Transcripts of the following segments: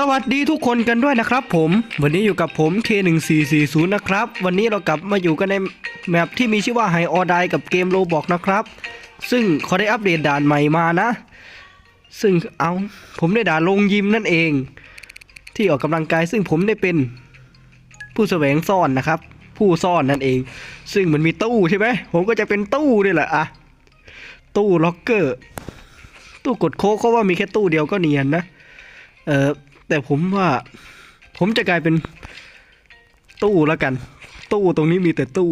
สวัสดีทุกคนกันด้วยนะครับผม วันนี้อยู่กับผม K1440 นะครับ วันนี้เรากลับมาอยู่กันในแมปที่มีชื่อว่าไฮออดายกับเกมโลบอกนะครับ ซึ่งเขาได้อัปเดตด่านใหม่มานะ ซึ่งเอาผมได้ด่านลงยิมนั่นเอง ที่ออกกำลังกายซึ่งผมได้เป็นผู้แสวงซ่อนนะครับ ผู้ซ่อนนั่นเอง ซึ่งมันมีตู้ใช่ไหมผมก็จะเป็นตู้นี่แหละอะตู้ล็อกเกอร์ ตู้กดโค้กเขาว่ามีแค่ตู้เดียวก็เนียนนะเออ แต่ผมว่า ผมจะกลายเป็นตู้แล้วกัน ตู้ตรงนี้มีแต่ตู้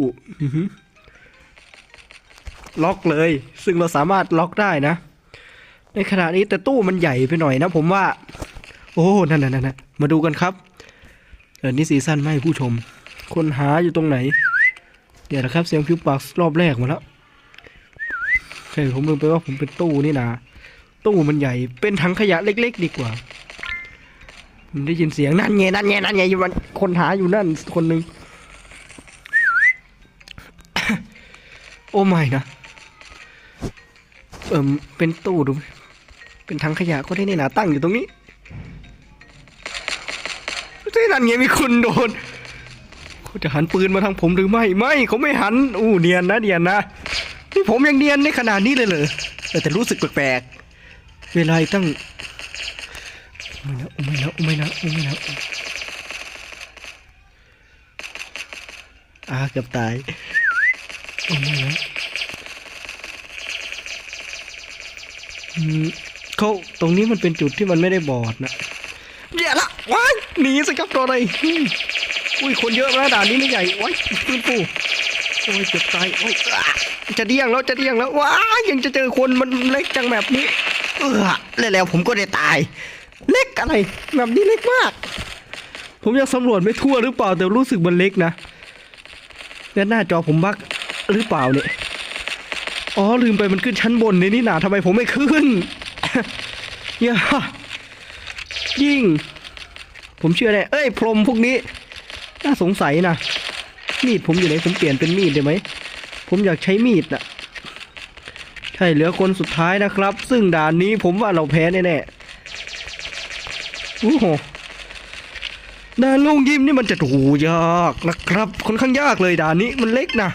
ล็อกเลย ซึ่งเราสามารถล็อกได้นะ ในขณะนี้แต่ตู้มันใหญ่ไปหน่อยนะ ผมว่า โอ้นั่นนั่นนั่นมาดูกันครับเออนี่ซีซั่นไม่ผู้ชม คนหาอยู่ตรงไหน เดี๋ยวนะครับเสียงพิวปากรอบแรกมาแล้วใช่ผมลืมไปว่าผมเป็นตู้นี่นะตู้มันใหญ่เป็นถังขยะเล็ก ๆ ดีกว่า ได้ยินเสียงนั่นไงนั่นไงนั่นไงอยู่มันคนหาอยู่นั่นคนหนึ่งโอ้ไม่นะเอิมเป็นตู้ดู เป็นถังขยะก็ได้ในี่นะตั้งอยู่ตรงนี้ที่นั่นไงมีคนโดนเขาจะหันปืนมาทางผมหรือไม่ไม่เขาไม่หันอู้เนียนนะเนียนนะนี่ผมยังเนียนในขนาดนี้เลยเหรอแต่รู้สึกแปลกๆเวลาตั้ง ไม่นะไม่นะไม่นะไม่นะอาเกือบตายโอ้ไม่นะอืมเขาตรงนี้มันเป็นจุดที่มันไม่ได้บอดนะแย่ละว้ายหนีสิครับตัวอะไรอืมอุ้ยคนเยอะนะด่านนี้ไม่ใหญ่ว้ายปืนปูโอ้ยเกือบตายโอ้ยอะจะเดี้ยงแล้วจะเดี้ยงแล้วว้ายยังจะเจอคนมันเล็กจังแบบนี้ เออแล้วแล้วผมก็ได้ตาย เล็กอะไรแบบนี้เล็กมาก ผมยังสำรวจไม่ทั่วหรือเปล่าแต่รู้สึกมันเล็กนะแล้วหน้าจอผมบักหรือเปล่าเนี่ยอ๋อลืมไปมันขึ้นชั้นบนในนี่หนาทำไมผมไม่ขึ้นอย่ายิ่ง ผมเชื่อแน่เอ้ยพรมพวกนี้ น่าสงสัยนะมีดผมอยู่ไหนผมเปลี่ยนเป็นมีดได้ไหมผมอยากใช้มีดน่ะใช่เหลือคนสุดท้ายนะครับ ซึ่งด่านนี้ผมว่าเราแพ้แน่ๆ โอ้โหด่านลงยิมนี่มันจะดูยากนะครับค่อนข้างยากเลยด่านนี้มันเล็กนะ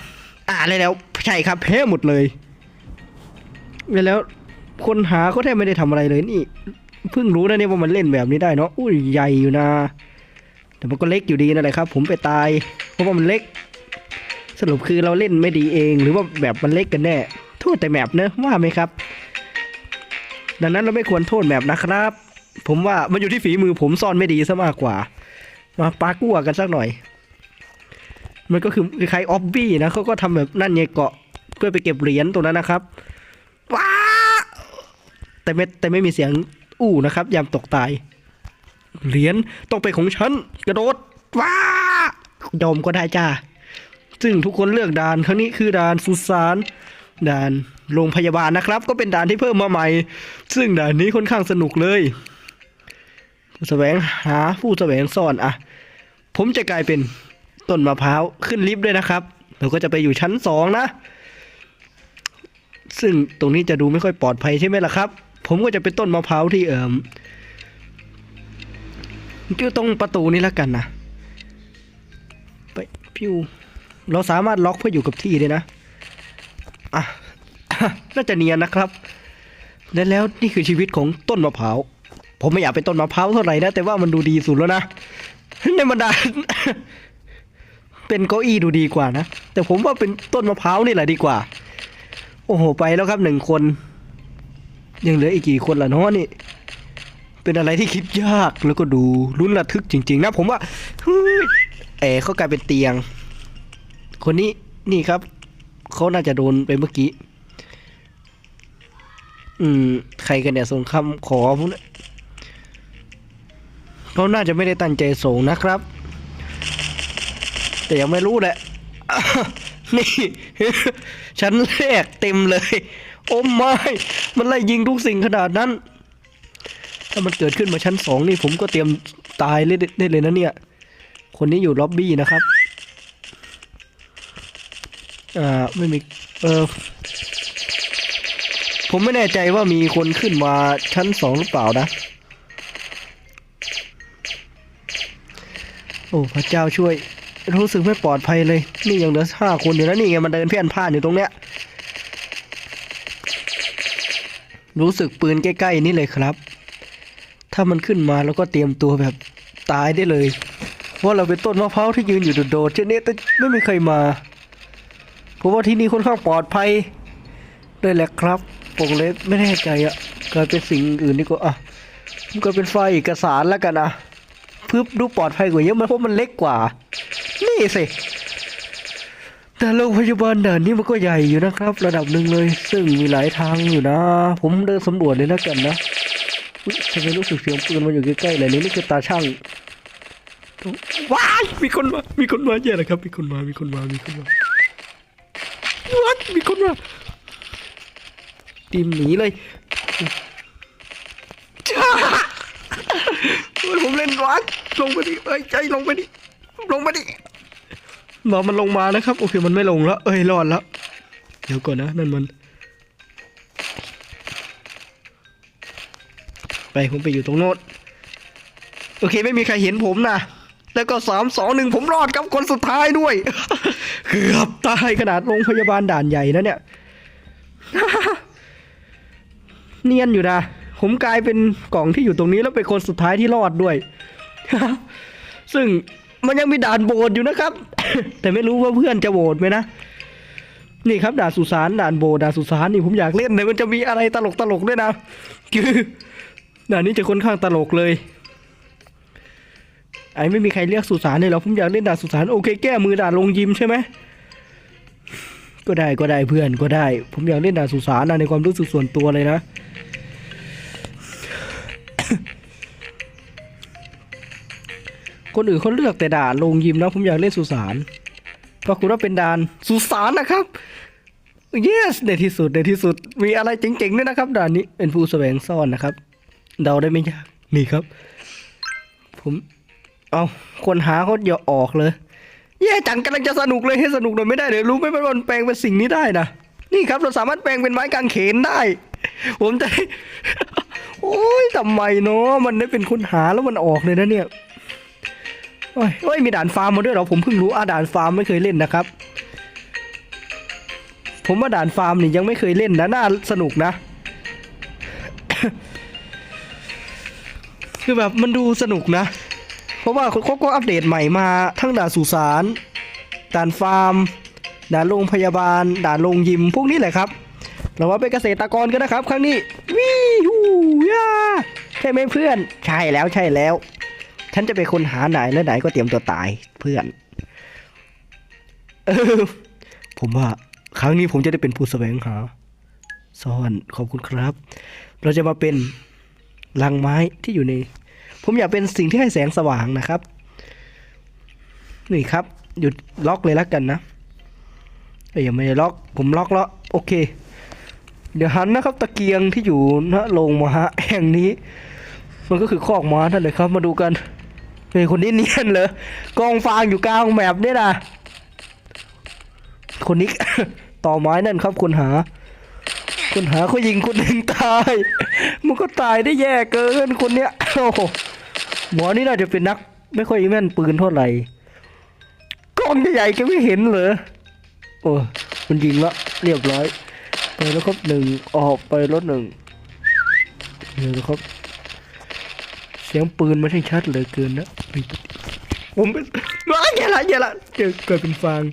อ่าเลยแล้วใช่ครับแพ้หมดเลยไปแล้วคนหาเขาแทบไม่ได้ทำอะไรเลยนี่เพิ่งรู้นะเนี่ยว่ามันเล่นแบบนี้ได้เนาะอุ้ยใหญ่อยู่นะ แต่มันก็เล็กอยู่ดีนั่นแหละครับ ผมไปตาย เพราะว่ามันเล็ก สรุปคือเราเล่นไม่ดีเอง หรือว่าแบบมันเล็กกันแน่โทษแต่แมปเนอะว่าไหมครับ ดังนั้นเราไม่ควรโทษแมปนะครับ ผมว่ามันอยู่ที่ฝีมือผมซ่อนไม่ดีซะมากกว่า มาปากั้วกันสักหน่อย มันก็คือใคล้ายๆออบบี้นะเขาก็ทำแบบนั่นไงเกาะเพื่อไปเก็บเหรียญตรงนั้นนะครับว้าแต่ไม่แต่ไม่มีเสียงอู้นะครับ ยามตกตาย เหรียญต้องเป็นของฉันกระโดดว้ายอมก็ได้จ้าซึ่งทุกคนเลือกด่านครั้งนี้คือด่านสุสานด่านโรงพยาบาลนะครับ ก็เป็นด่านที่เพิ่มมาใหม่ ซึ่งด่านนี้ค่อนข้างสนุกเลย ผู้แสวงหาผู้แสวงซ่อนอะผมจะกลายเป็นต้นมะพร้าวขึ้นลิฟต์ด้วยนะครับเราก็จะไปอยู่ชั้นสองนะ ซึ่งตรงนี้จะดูไม่ค่อยปลอดภัยใช่ไหมล่ะครับ ผมก็จะเป็นต้นมะพร้าวที่เอิมอยู่ตรงประตูนี้แล้วกันนะไปพิวเราสามารถล็อกเพื่ออยู่กับที่ได้นะอะน่าจะเนียนนะครับ และแล้วนี่คือชีวิตของต้นมะพร้าว ผมไม่อยากเป็นต้นมะพร้าวเท่าไหร่นะ แต่ว่ามันดูดีสุดแล้วนะในบรรดา เป็นเก้าอี้ดูดีกว่านะ แต่ผมว่าเป็นต้นมะพร้าวนี่แหละดีกว่า โอ้โห ไปแล้วครับหนึ่งคน ยังเหลืออีกกี่คนล่ะเนาะนี่ เป็นอะไรที่คิดยากแล้วก็ดูลุ้นระทึกจริง ๆ นะ ผมว่าเอ๋เขากลายเป็นเตียง คนนี้นี่ครับเขาน่าจะโดนไปเมื่อกี้ อืม ใครกันเนี่ยส่งคำขอพวกนี้ เขาน่าจะไม่ได้ตั้งใจส่งนะครับ แต่ยังไม่รู้แหละ นี่ ชั้นแรกเต็มเลย โอ้ไม่ มันไล่ยิงทุกสิ่งขนาดนั้น ถ้ามันเกิดขึ้นมาชั้นสองนี่ผมก็เตรียมตายเลยได้เลยนะเนี่ย คนนี้อยู่ล็อบบี้นะครับ อ่า ไม่มี เออผมไม่แน่ใจว่ามีคนขึ้นมาชั้นสองหรือเปล่านะ โอ้พระเจ้าช่วย รู้สึกไม่ปลอดภัยเลย นี่ยังเหลือห้าคนอยู่นะนี่ไงมันเดินเพี้ยนพ่านอยู่ตรงเนี้ย รู้สึกปืนใกล้ๆนี่เลยครับ ถ้ามันขึ้นมาแล้วก็เตรียมตัวแบบตายได้เลยเพราะเราเป็นต้นมะพร้าวที่ยืนอยู่โดดๆเช่นนี้แต่ไม่มีใครมาเพราะว่าที่นี่ค่อนข้างปลอดภัยเลยแหละครับผมเลยไม่แน่ใจอะกลายเป็นสิ่งอื่นดีกว่าอะมันก็เป็นไฟเอกสารแล้วกันนะ พึบดูปลอดภัยกว่าเยอะมันเพราะมันเล็กกว่า นี่สิ แต่โรงพยาบาลด่านนี้มันก็ใหญ่อยู่นะครับ ระดับหนึ่งเลย ซึ่งมีหลายทางอยู่นะ ผมเดินสำรวจเลยแล้วกันนะทำไมรู้สึกเสียงปืนมันอยู่ใกล้ๆเลยนี่นี่คือตาช่างว้ายมีคนมา มีคนมาเยอะนะครับ มีคนมา มีคนมา มีคนมาว้ายมีคนมาตีมหนีเลยจ้า เฮ้ยผมเล่นวัดลงไปดิเอ้ยใจลงไปดิลงไปดิรอมันลงมานะครับ โอเคมันไม่ลงแล้ว เอ้ยรอดแล้ว เดี๋ยวก่อนนะนั่นมัน ไปผมไปอยู่ตรงโน้นโอเคไม่มีใครเห็นผมนะแล้วก็สามสองหนึ่งผมรอดครับคนสุดท้ายด้วย เกือบตายขนาดโรงพยาบาลด่านใหญ่นะเนี่ย เนียนอยู่นะ ผมกลายเป็นกล่องที่อยู่ตรงนี้แล้วเป็นคนสุดท้ายที่รอดด้วย ซึ่งมันยังมีด่านโบสอยู่นะครับ แต่ไม่รู้ว่าเพื่อนจะโหวตไหมนะนี่ครับด่านสุสานด่านโบด่านสุสานนี่ผมอยากเล่นเลยมันจะมีอะไรตลกตลกด้วยนะคือด่านนี้จะค่อนข้างตลกเลย ไอ้ไม่มีใครเรียกสุสานเลยเหรอผมอยากเล่นด่านสุสานโอเคแก้มือด่านลงยิมใช่ไหมก็ได้ก็ได้เพื่อนก็ได้ ผมอยากเล่นด่านสุสานนะในความรู้สึกส่วนตัวเลยนะ คนอื่นเขาเลือกแต่ด่านลงยิมนะผมอยากเล่นสุสานปรากฏว่าเป็นด่านสุสานนะครับ yes ในที่สุดในที่สุดมีอะไรเจ๋งๆด้วยนะครับด่านนี้เป็นผู้แสวงซ่อนนะครับ เดาได้ไม่ยากนี่ครับ ผมเอาคนหาเขาอย่าออกเลยแย่จังกำลังจะสนุกเลยให้สนุกหน่อยไม่ได้เลยรู้ไหมว่ามันแปลงเป็นสิ่งนี้ได้นะนี่ครับเราสามารถแปลงเป็นไม้กางเขนได้ ผมจะโอ้ยทำไมเนาะมันได้เป็นคนหาแล้วมันออกเลยนะเนี่ย โอ้ยมีด่านฟาร์มมาด้วยเหรอผมเพิ่งรู้อ่าด่านฟาร์มไม่เคยเล่นนะครับ ผมว่าด่านฟาร์มนี่ยังไม่เคยเล่นนะน่าสนุกนะ คือแบบมันดูสนุกนะ เพราะว่าเขาก็อัปเดตใหม่มาทั้งด่านสุสานด่านฟาร์ม ด่านโรงพยาบาล ด่านโรงยิมพวกนี้แหละครับเราว่าเป็นเกษตรกรกันนะครับ ครั้งนี้วิฮูย่าใช่ไหมเพื่อน ใช่แล้วใช่แล้ว ฉันจะเป็นคนหาไหนและไหนก็เตรียมตัวตายเพื่อนออผมว่าครั้งนี้ผมจะได้เป็นผู้แสวงหาซ่อนขอบคุณครับ เราจะมาเป็นลังไม้ที่อยู่ใน ผมอยากเป็นสิ่งที่ให้แสงสว่างนะครับ นี่ครับ หยุดล็อกเลยแล้วกันนะเอ้ยยังไม่ได้ล็อก ผมล็อกแล้วโอเค เดี๋ยวหันนะครับ ตะเกียงที่อยู่ณโรงม้าแห่งนี้ มันก็คือคอกม้านั่นเลยครับ มาดูกัน เฮ้ยคนนี้เนียนเลยกองฟางอยู่กลางแมปเนี่ยนะคนนี้ ต่อไม้นั่นครับคนหาคนหาเขายิงคนหนึ่งตายมันก็ตายได้แย่เกินคนเนี้ยโอ้หมอนี่น่าจะเป็นนัก ไม่ค่อยแม่นปืนเท่าไหร่กล้องใหญ่ๆก็ไม่เห็นเหรอโอ้มันยิงละเรียบร้อยไปแล้วครับหนึ่งออกไปรถหนึ่งเดี๋ยวครับ เสียงปืนไม่ใช่ชัดเหลยเกินนะผมเป็นว้าแย่ละแย่ละเจอเกิดเป็นฟาง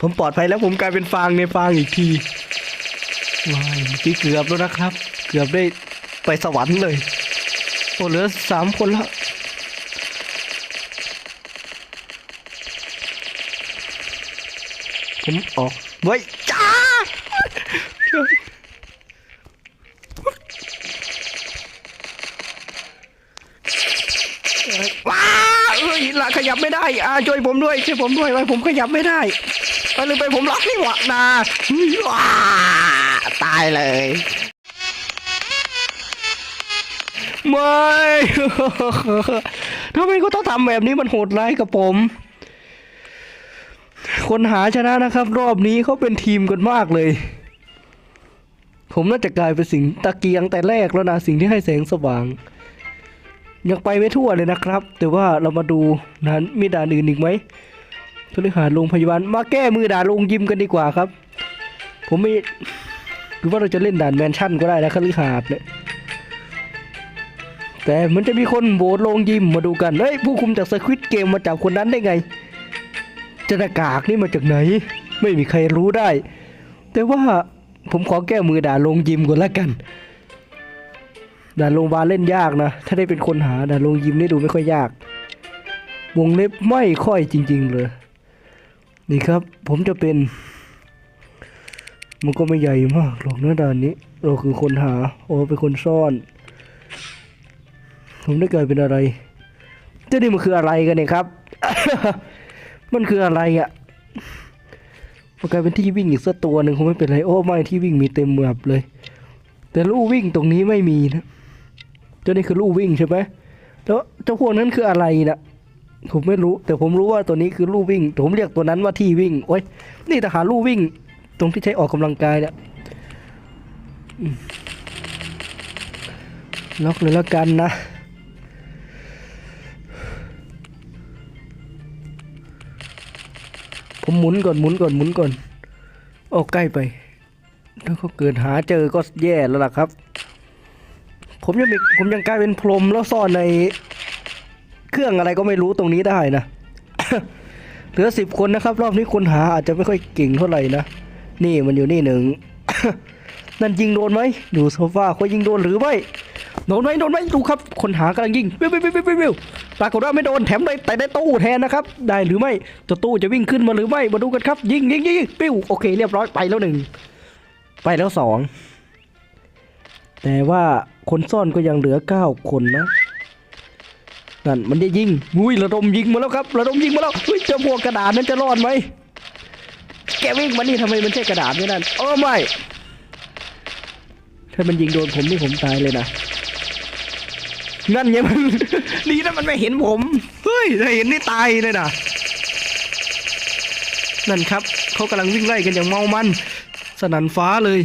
ผมปลอดภัยแล้วผมกลายเป็นฟางในฟางอีกทีว้ายเมื่อกี้เกือบแล้วนะครับ เกือบได้ไปสวรรค์เลยโอ้เหลือสามคนแล้วผมออกเว้ยจ้า ว้าเอ้ยละขยับไม่ได้ อ่าช่วยผมด้วยช่วยผมด้วยไว้ผมขยับไม่ได้ไปเลยไปผมล็อกนี่หว่านาว้าตายเลยไม่ทำไมก็ต้องทำแบบนี้มันโหดร้ายกับผม คนหาชนะนะครับ รอบนี้เขาเป็นทีมกันมากเลย ผมน่าจะกลายเป็นสิ่งตะเกียงแต่แรกแล้วนะ สิ่งที่ให้แสงสว่าง ยังไปไม่ทั่วเลยนะครับ แต่ว่าเรามาดูนะมีด่านอื่นอีกไหมพฤหาสโรงพยาบาลมาแก้มือด่านโรงยิมกันดีกว่าครับ ผมไม่หรือว่าเราจะเล่นด่านแมนชั่นก็ได้นะคฤหาสน์เนี่ยแต่มันจะมีคนโหวตโรงยิมมาดูกัน เฮ้ย ผู้คุมจากสควิตเกมมาจับคนนั้นได้ไงจะหน้ากากนี่มาจากไหน ไม่มีใครรู้ได้ แต่ว่าผมขอแก้มือด่าโรงยิมก่อนละกัน ด่านโรงพยาบาลเล่นยากนะ ถ้าได้เป็นคนหาด่านโรงยิมนี่ดูไม่ค่อยยาก วงเล็บไม่ค่อยจริง ๆ เลย นี่ครับ ผมจะเป็น มันก็ไม่ใหญ่มากหรอกนะด่านนี้ เราคือคนหา โอ้เป็นคนซ่อน ผมได้เกลายเป็นอะไรเจ้านี่มันคืออะไรกันเนี่ยครับ มันคืออะไรอะ่ะมันกลายเป็นที่วิ่งอีกสักตัวหนึ่งคงไม่เป็นไรโอ้ไม่ที่วิ่งมีเต็มเมือบเลย แต่ลู่วิ่งตรงนี้ไม่มีนะ เจ้านี่คือลู่วิ่งใช่ไหมแล้วเจ้าพวกนั้นคืออะไรนะผมไม่รู้ แต่ผมรู้ว่าตัวนี้คือลู่วิ่ง ผมเรียกตัวนั้นว่าที่วิ่ง โอ้ย นี่ทหารลู่วิ่ง ตรงที่ใช้ออกกำลังกายเนี่ยล็อกเลยแล้วกันนะ ผมหมุนก่อนหมุนก่อนหมุนก่อนโอ้ใกล้ไป ถ้าเขาเกิดหาเจอก็แย่แล้วล่ะครับ ผมยังมีผมยังกลายเป็นพรมแล้วซ่อนในเครื่องอะไรก็ไม่รู้ตรงนี้ได้นะเหลือสิบคนนะครับ รอบนี้คนหาอาจจะไม่ค่อยเก่งเท่าไหร่นะนี่มันอยู่นี่หนึ่งนั่นยิงโดนไหมดูโซฟาเขายิงโดนหรือไม่โดนไหมโดนไหมดูครับ คนหากำลังยิงวิววิววิววิววิวปรากฏว่าไม่โดนแถมได้แต่ได้ตู้แทนนะครับ ได้หรือไม่ตัวตู้จะวิ่งขึ้นมาหรือไม่มาดูกันครับ ยิงยิงยิงยิงปิ้วโอเคเรียบร้อยไปแล้วหนึ่งไปแล้วสอง แต่ว่าคนซ่อนก็ยังเหลือเก้าคนนะนั่นมันจะยิงอุ้ยระดมยิงมาแล้วครับระดมยิงมาแล้วเฮ้ยเจ้าพวกกระดาษนั้นจะรอดไหมแกวิ่งมานี่ทำไมมันใช่กระดาษไม่นั่นเออไม่ถ้ามันยิงโดนผมนี่ผมตายเลยนะนั่นไงมันดีนะมันไม่เห็นผมเฮ้ยถ้าเห็นนี่ตายเลยนะนั่นครับเขากำลังวิ่งไล่กันอย่างเมามัน สนั่นฟ้าเลย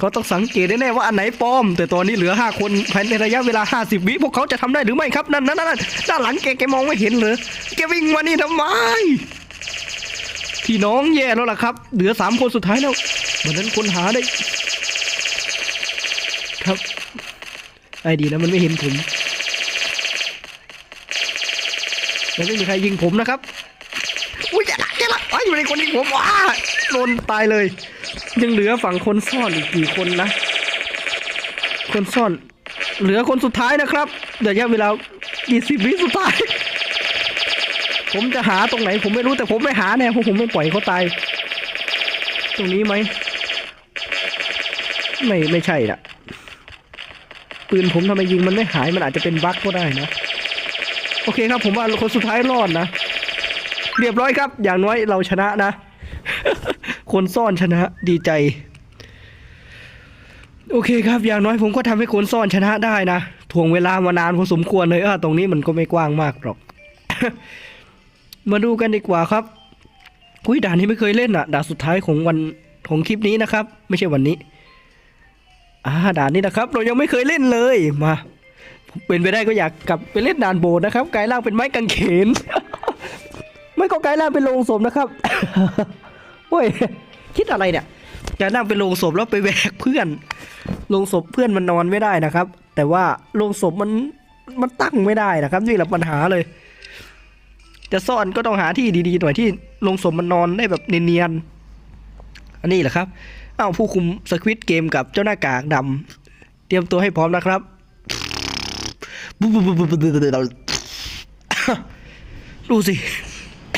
เขาต้องสังเกตแน่ๆว่าอันไหนปลอม แต่ตอนนี้เหลือ 5 คนภายในระยะเวลา 50 วิพวกเขาจะทำได้หรือไม่ครับนั่นนั่นนั่นด้านหลังแกแกมองไม่เห็นเหรอแกวิ่งมานี่ทำไมพี่น้องแย่แล้วล่ะครับ เหลือสามคนสุดท้ายแล้ววันนั้นคนหาได้ ครับไอ้ดีนะมันไม่เห็นผมแล้วไม่มีใครยิงผมนะครับ อยู่ในคนยิงผมว้าโดนตายเลย ยังเหลือฝั่งคนซ่อนอีกกี่คนนะ คนซ่อน เหลือคนสุดท้ายนะครับระยะเวลา20วิสุดท้าย ผมจะหาตรงไหน ผมไม่รู้แต่ผมไม่หาแน่เพราะผมไม่ปล่อยเขาตาย ตรงนี้ไหมไม่ไม่ใช่ละปืนผมทำไมยิงมันไม่หายมันอาจจะเป็นบั๊กก็ได้นะ โอเคครับผมว่าคนสุดท้ายรอดนะ เรียบร้อยครับ อย่างน้อยเราชนะนะ คนซ่อนชนะดีใจ โอเคครับ อย่างน้อยผมก็ทำให้คนซ่อนชนะได้นะถ่วงเวลามานานพอสมควรเลยอะตรงนี้มันก็ไม่กว้างมากหรอก มาดูกันดีกว่าครับอุ้ยด่านนี้ไม่เคยเล่นอะ ด่านสุดท้ายของวันของคลิปนี้นะครับ ไม่ใช่วันนี้อ่าด่านนี้นะครับ เรายังไม่เคยเล่นเลยมาเป็นไปได้ก็อยากกลับไปเล่นด่านโบนะครับกลายร่างเป็นไม้กางเขน ไม่ก็กลายร่างเป็นโลงศพนะครับโอ้ยคิดอะไรเนี่ยกลายร่างเป็นโลงศพแล้วไปแบกเพื่อนโลงศพเพื่อนมันนอนไม่ได้นะครับ แต่ว่าโลงศพมันมันตั้งไม่ได้นะครับนี่แหละปัญหาเลย จะซ่อนก็ต้องหาที่ดีๆหน่อยที่โลงศพมันนอนได้แบบเนียนๆอันนี้แหละครับอ้าวผู้คุมสควิตเกมกับเจ้าหน้ากากดำเตรียมตัวให้พร้อมนะครับดูสิ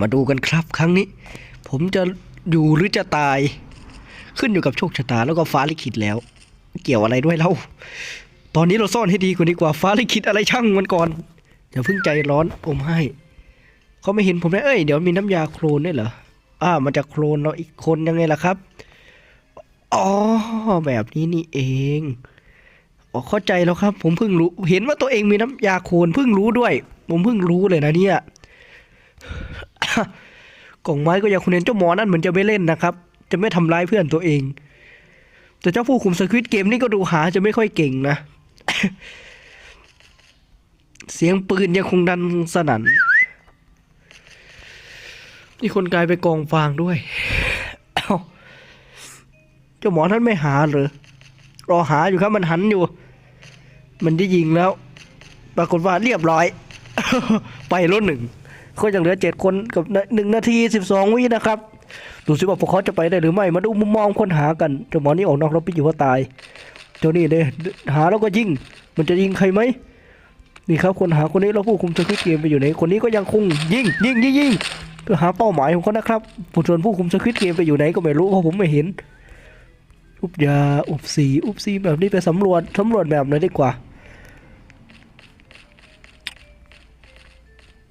มาดูกันครับครั้งนี้ ผมจะอยู่หรือจะตาย ขึ้นอยู่กับโชคชะตาแล้วก็ฟ้าลิขิตแล้ว เกี่ยวอะไรด้วยเล่าตอนนี้เราซ่อนให้ดีกว่าดีกว่าฟ้าลิขิตอะไรช่างมันก่อนอย่าเพิ่งใจร้อนอมให้เขาไม่เห็นผมเลยเอ้ยเดี๋ยวมีน้ำยาโครนด้วยเหรออ่ามันจะโครนเราอีกคนยังไงล่ะครับอ๋อแบบนี้นี่เองอ๋อเข้าใจแล้วครับ ผมเพิ่งรู้ เห็นว่าตัวเองมีน้ำยาโคลนเพิ่งรู้ด้วย ผมเพิ่งรู้เลยนะเนี่ย กล่องไม้ก็ยังคุณเห็นเจ้าหมอนั่นเหมือนจะไม่เล่นนะครับ จะไม่ทำร้ายเพื่อนตัวเอง แต่เจ้าผู้คุมสควิตเกมนี่ก็ดูหาจะไม่ค่อยเก่งนะ เสียงปืนยังคงดันสนั่นมีคนกลายไปกองฟางด้วยเอ้าเจ้าหมอท่านไม่หาเหรอรอหาอยู่ครับมันหันอยู่ มันได้ยิงแล้ว ปรากฏว่าเรียบร้อย ไปรถหนึ่ง ก็ยังเหลือเจ็ดคนกับหนึ่งนาทีสิบสองวินะครับดูสิว่าพวกเขาจะไปได้หรือไม่มาดูมุมมองค้นหากันเจ้าหมอนี่ออกนอกรบไปอยู่ว่าตายเจ้านี่เลยหาแล้วก็ยิง มันจะยิงใครไหมนี่ครับคนหาคนนี้แล้วผู้คุมสควิตเกมไปอยู่ไหนคนนี้ก็ยังคงยิงยิงยิงยิงเพื่อหาเป้าหมายของเขานะครับส่วนผู้คุมสควิตเกมไปอยู่ไหนก็ไม่รู้เพราะผมไม่เห็นอุบยาอุบสีอุบซีแบบนี้ไปสำรวจสำรวจแบบไหนดีกว่า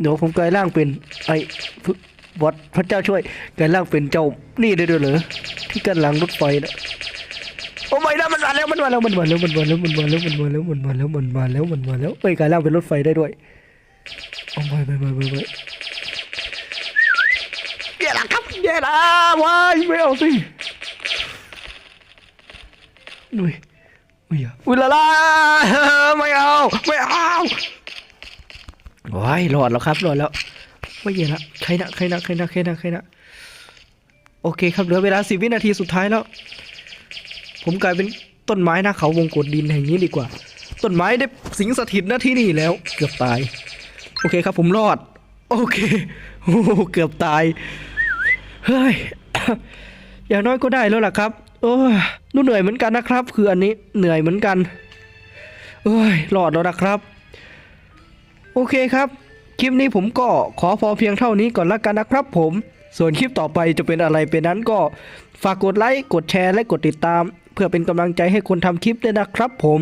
เดี๋ยวผมกลายร่างเป็นไอ้วัดพระเจ้าช่วยกลายร่างเป็นเจ้านี่ได้ด้วยเหรอที่กันหลังรถไฟนะโอ้ไม่นะมันมาแล้วมันมาแล้วมันมาแล้วมันมาแล้วมันมาแล้วมันมาแล้วมันมาแล้วมันมาแล้วมันมาแล้วเอ้ยกลายร่างเป็นรถไฟได้ด้วยโอ้ไม่ไม่ไม่ไม่ไม่แย่ละครับแย่ละวายไม่เอาสิอุ้ยอุ้ยอะอุ้ยละละไม่เอาไม่เอา ว้ายรอดแล้วครับรอดแล้วไม่เย็นละใครนะใครนะใครนะใครนะใครนะโอเคครับเหลือเวลาสิบวินาทีสุดท้ายแล้ว ผมกลายเป็นต้นไม้หน้าเขาวงกดดินแห่งนี้ดีกว่า ต้นไม้ได้สิงสถิตหน้าที่นี่แล้ว เกือบตาย โอเคครับผมรอด โอเคโอ้เกือบตายเฮ้ยอย่างน้อยก็ได้แล้วล่ะครับโอ้ยนู่เหนื่อยเหมือนกันนะครับ คืออันนี้เหนื่อยเหมือนกันเอ้ยรอดแล้วนะครับ โอเคครับ คลิปนี้ผมก็ขอพอเพียงเท่านี้ก่อนละกันนะครับผม ส่วนคลิปต่อไปจะเป็นอะไรเป็นนั้นก็ฝากกดไลค์กดแชร์และกดติดตาม เพื่อเป็นกำลังใจให้คนทำคลิปด้วยนะครับผม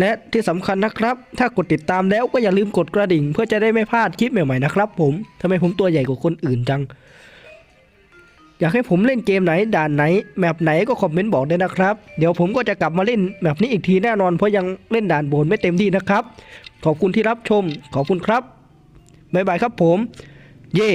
และที่สำคัญนะครับ ถ้ากดติดตามแล้วก็อย่าลืมกดกระดิ่ง เพื่อจะได้ไม่พลาดคลิปใหม่ๆนะครับผมทำไมผมตัวใหญ่กว่าคนอื่นจัง อยากให้ผมเล่นเกมไหนด่านไหนแมปไหนก็คอมเมนต์บอกได้นะครับ เดี๋ยวผมก็จะกลับมาเล่นแมปนี้อีกทีแน่นอนเพราะยังเล่นด่านโบนไม่เต็มที่นะครับ ขอบคุณที่รับชม ขอบคุณครับบ๊ายบายครับผม เย่